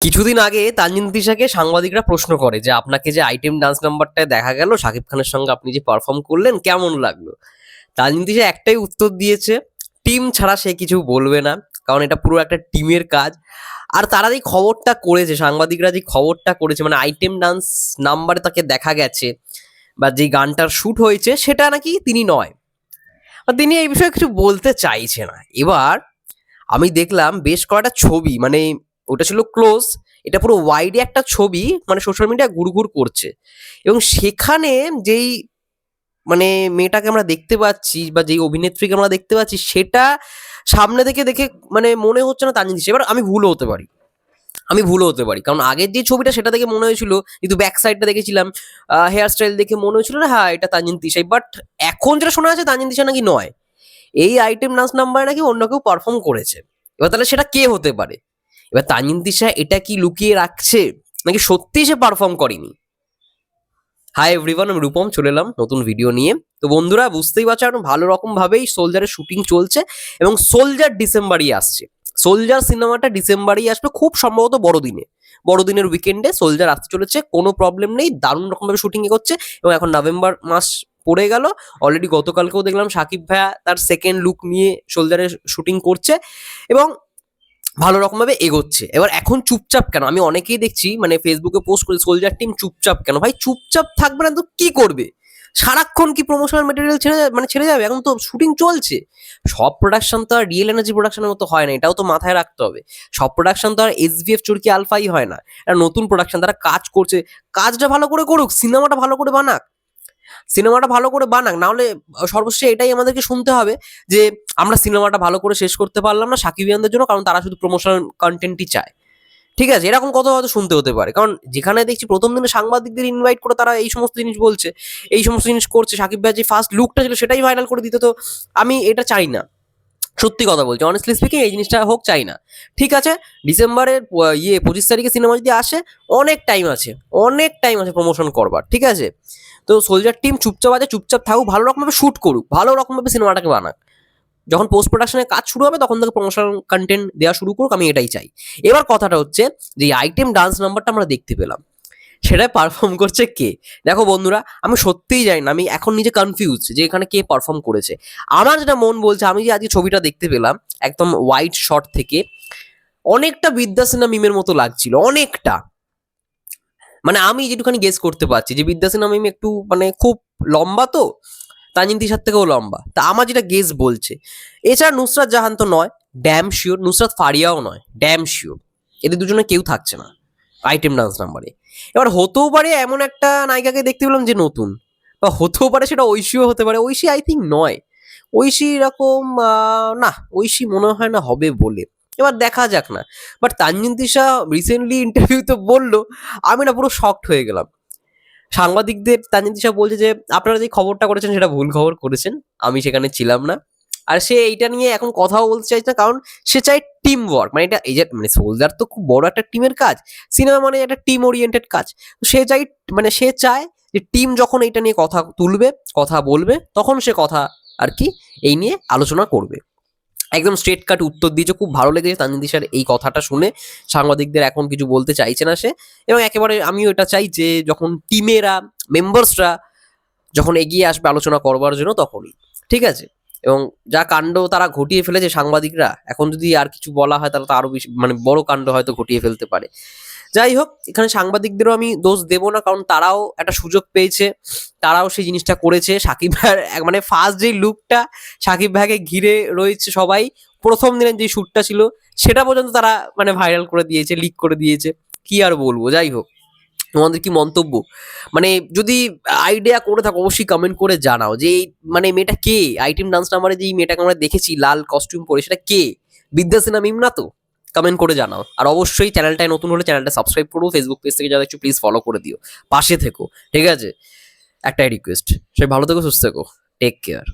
কিছুদিন আগে তানজিন তিশাকে সাংবাদিকরা প্রশ্ন করে যে আপনাকে যে আইটেম ডান্স নাম্বারটায় দেখা গেল, শাকিব খানের সঙ্গে আপনি যে পারফর্ম করলেন, কেমন লাগল? তানজিন তিশা একটাই উত্তর দিয়েছে টিম ছাড়া সে কিছু বলবে না, কারণ এটা পুরো একটা টিমের কাজ। আর তারা যে খবরটা করেছে, সাংবাদিকরা যে খবরটা করেছে মানে আইটেম ডান্স নাম্বারে তাকে দেখা গেছে, বা যে গানটার শ্যুট হয়েছে, সেটা নাকি তিনি নয়। তিনি এই বিষয়ে কিছু বলতে চাইছে না। এবার আমি দেখলাম বেশ কয়েকটা ছবি মানে ওটা ছিল ক্লোজ, এটা পুরো ওয়াইডে একটা ছবি মানে সোশ্যাল মিডিয়া ঘুরঘুর করছে। এবং সেখানে যেই মানে মেয়েটাকে আমরা দেখতে পাচ্ছি বা যেই অভিনেত্রীকে আমরা দেখতে পাচ্ছি, সেটা সামনে থেকে দেখে মানে মনে হচ্ছে না তানজিন এবার আমি ভুলও হতে পারি। আমি ভুলও হতে পারি। কারণ আগের যে ছবিটা সেটা দেখে মনে হয়েছিল কিন্তু ব্যাক সাইডটা দেখেছিলাম হেয়ার স্টাইল দেখে মনে হয়েছিল না হ্যাঁ এটা তানজিন তিশাই বাট এখন যেটা শোনা যাচ্ছে তানজিন তিশা নাকি নয়। এই আইটেম ডান্স নাম্বারে নাকি অন্য কেউ পারফর্ম করেছে। এবার তাহলে সেটা কে হতে পারে? এবার তানজিন তিশা এটা কি লুকিয়ে রাখছে? নাকি সত্যি সে পারফর্ম করেনি? হাই এভরিওয়ান আমি রূপম, চলে এলাম নতুন ভিডিও নিয়ে। তো বন্ধুরা, বুঝতেই পারছ এখন ভালো রকম ভাবেই সোলজারের শুটিং চলছে এবং সোলজার ডিসেম্বরই আসছে। সোলজার সিনেমাটা ডিসেম্বরেই আসবে খুব সম্ভবত বড়দিনে। বড়দিনের উইকেন্ডে সোলজার আসতে চলেছে, কোনো প্রবলেম নেই, দারুণ রকমভাবে শুটিং করছে এবং এখন নভেম্বর মাস পড়ে গেল। অলরেডি গতকালকেও দেখলাম সাকিব ভাইয়া তার সেকেন্ড লুক নিয়ে সোলজারের শুটিং করছে এবং ভালো রকমভাবে এগোচ্ছে। এবার এখন চুপচাপ কেন? আমি অনেকেই দেখছি মানে ফেসবুকে পোস্ট করে সোলজার টিম চুপচাপ কেন? ভাই, চুপচাপ থাকবে না তো কি করবে? সারাক্ষণ কি প্রমোশনাল মেটেরিয়াল ছেড়ে মানে ছেড়ে যাবে? এখন তো শুটিং চলছে। সব প্রোডাকশন তো আর রিয়েল এনার্জি প্রোডাকশনের মতো হয় না, এটাও তো মাথায় রাখতে হবে। সব প্রোডাকশন তো আর এসবিএফ চুরকি আলফাই হয় না। এটা নতুন প্রোডাকশন তারা কাজ করছে। কাজটা ভালো করে করুক, সিনেমাটা ভালো করে বানাক। সিনেমাটা ভালো করে বানাক, নাহলে সর্বশেষে এটাই আমাদেরকে শুনতে হবে যে আমরা সিনেমাটা ভালো করে শেষ করতে পারলাম না সাকিবিয়ানদের জন্য, কারণ তারা শুধু প্রমোশনাল কন্টেন্টই চায়। ঠিক আছে? এরকম কথা হয়তো শুনতে হতে পারে। কারণ যেখানে দেখছি প্রথম দিনে সাংবাদিকদের ইনভাইট করে তারা এই সমস্ত জিনিস বলছে, এই সমস্ত জিনিস করছে, সাকিব ভাই যে ফার্স্ট লুকটা ছিল সেটাই ভাইরাল করে দিতে, তো আমি এটা চাই না। সত্যি কথা বলছি। অনেস্টলি স্পিকিং এই জিনিসটা হোক, চাই না। ঠিক আছে? ডিসেম্বরের ইয়ে পঁচিশ তারিখে সিনেমা যদি আসে, অনেক টাইম আছে। অনেক টাইম আছে প্রমোশন করবার, ঠিক আছে? তো সোলজার টিম চুপচাপ আছে, চুপচাপ থাকুক, ভালো রকমভাবে শ্যুট করুক, ভালো রকমভাবে সিনেমাটাকে বানাক। যখন পোস্ট প্রোডাকশনের কাজ শুরু হবে, তখন থেকে প্রমোশন কন্টেন্ট দেওয়া শুরু করুক, আমি এটাই চাই। এবার কথাটা হচ্ছে যে আইটেম ডান্স নাম্বারটা আমরা দেখতে পেলাম। সেটাই পারফর্ম করছে কে? দেখো বন্ধুরা, আমি সত্যিই জানি না, আমি এখন নিজে কনফিউজ যে এখানে কে পারফর্ম করেছে। আমার যেটা মন বলছে, আমি যে আজকে ছবিটা দেখতে পেলাম, একদম হোয়াইট শট থেকে, অনেকটা বিদ্যাসেনা মিমের মতো লাগছিল, অনেকটা। মানে আমি যেটুখানি গেস করতে পারছি যে বিদ্যাসেনা মিম একটু মানে খুব লম্বা তো, তানজিন তিশার থেকেও লম্বা। তা আমার যেটা গেস বলছে, এছাড়া নুসরাত জাহান তো নয় ড্যাম শিওর নুসরাত ফারিয়াও নয় ড্যাম শিওর এদের দুজনে কেউ থাকছে না। আইটেম ডান্স নাম্বারে এবার হতেও পারে এমন একটা নায়িকাকে দেখতে পেলাম যে নতুন। বা হতেও পারে সেটা ঐশীও হতে পারে। ঐশী আই থিঙ্ক নয়। ঐশী এরকম না, ঐশী মনে হয় না হবে বলে। এবার দেখা যাক না। বাট তানজিন তিশা রিসেন্টলি ইন্টারভিউতে বলল, আমি না পুরো শকড হয়ে গেলাম। সাংবাদিকদের, তানজিন তিশা বলছে যে, আপনারা যে খবরটা করেছেন সেটা ভুল খবর করেছেন। আমি সেখানে ছিলাম না। আর সে এইটা নিয়ে এখন কথাও বলতে চাইছে না, কারণ সে চায় টিম ওয়ার্ক মানে এটা এই যে মানে সোলজার তো খুব বড় একটা টিমের কাজ সিনেমা মানে একটা টিম ওরিয়েন্টেড কাজ সে চাই মানে সে চায় যে টিম যখন এইটা নিয়ে কথা তুলবে, কথা বলবে, তখন সে কথা আর কি এই নিয়ে আলোচনা করবে। একদম স্ট্রেট কাট উত্তর দিয়েছে, খুব ভালো লেগেছে তানজিন দিশার এই কথাটা শুনে, সাংবাদিকদের এখন কিছু বলতে চাইছে না সে, এবং একেবারে আমিও এটা চাই যে যখন টিমেরা মেম্বার্সরা যখন এগিয়ে আসবে আলোচনা করবার জন্য, তখনই, ঠিক আছে? এবং যা কাণ্ড তারা ঘটিয়ে ফেলেছে সাংবাদিকরা, এখন যদি আর কিছু বলা হয় তাহলে তো আরও বেশি মানে বড় কাণ্ড হয়তো ঘটিয়ে ফেলতে পারে। যাই হোক, এখানে সাংবাদিকদেরও আমি দোষ দেবো না, কারণ তারাও একটা সুযোগ পেয়েছে। তারাও সেই জিনিসটা করেছে। সাকিব ভাইয়ের মানে ফার্স্ট যে লুকটা সাকিব ভাইকে ঘিরে রয়েছে সবাই, প্রথম দিনের যে শ্যুটটা ছিল, সেটা পর্যন্ত তারা মানে ভাইরাল করে দিয়েছে লিক করে দিয়েছে। কি আর বলব, যাই হোক। তোমাদের কি মন্তব্য? মানে যদি আইডিয়া করে থাকো, অবশ্যই কমেন্ট করে জানাও যে মানে মেয়েটা কে? আইটেম ডান্স নাম্বারে যে মেয়েটাকে আমরা দেখেছি, লাল কস্টিউম পরে, সেটা কে? বিদ্যাসেনা মিম না তো? কমেন্ট করে জানাও। আর অবশ্যই চ্যানেলটায় নতুন হলে চ্যানেলটা সাবস্ক্রাইব করো ফেসবুক পেজ থেকে যারা একটু প্লিজ ফলো করে দিও। পাশে থেকো, ঠিক আছে? একটাই রিকোয়েস্ট সে ভালো থেকো, সুস্থ থেকো। Take care